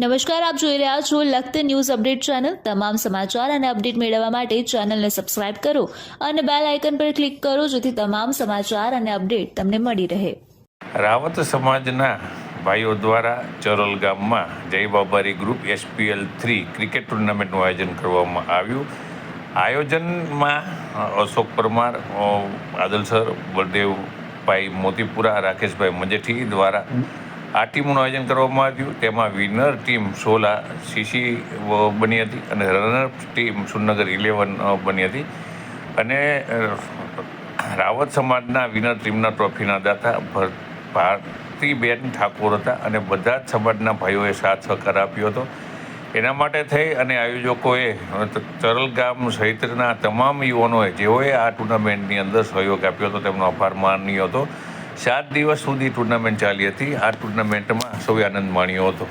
નમસ્કાર, આપ જોઈ રહ્યા છો લખત ન્યૂઝ અપડેટ ચેનલ. તમામ સમાચાર અને અપડેટ મેળવવા માટે ચેનલને સબસ્ક્રાઇબ કરો અને બેલ આઇકન પર ક્લિક કરો જેથી તમામ સમાચાર અને અપડેટ તમને મળી રહે. રાવત સમાજના ભાઈઓ દ્વારા ચરોલ ગામમાં Jay Babari group SPL three cricket ટુર્નામેન્ટનું આયોજન કરવામાં આવ્યું. આયોજનમાં અશોક પરમાર આદલ સર, બળદેવભાઈ મોતીપુરા, રાકેશભાઈ મજેઠી દ્વારા આ ટીમનું આયોજન કરવામાં આવ્યું. તેમાં વિનર ટીમ સોલા સીસી બની હતી અને રનર ટીમ સુરનગર ઇલેવન બની હતી. અને રાવત સમાજના વિનર ટીમના ટ્રોફીના દાતા ભર- ભારતીબેન ઠાકોર હતા અને બધા જ સમાજના ભાઈઓએ સાથ સહકાર આપ્યો હતો. એના માટે થઈ અને આયોજકોએ અ, ચરલ ગામ સહિતના તમામ યુવાનોએ જેઓએ આ ટુર્નામેન્ટની અંદર સહયોગ આપ્યો હતો તેમનો આભાર માનનીય હતો. સાત દિવસ સુધી ટુર્નામેન્ટ ચાલી હતી. આ ટુર્નામેન્ટમાં સૌએ આનંદ માણ્યો હતો.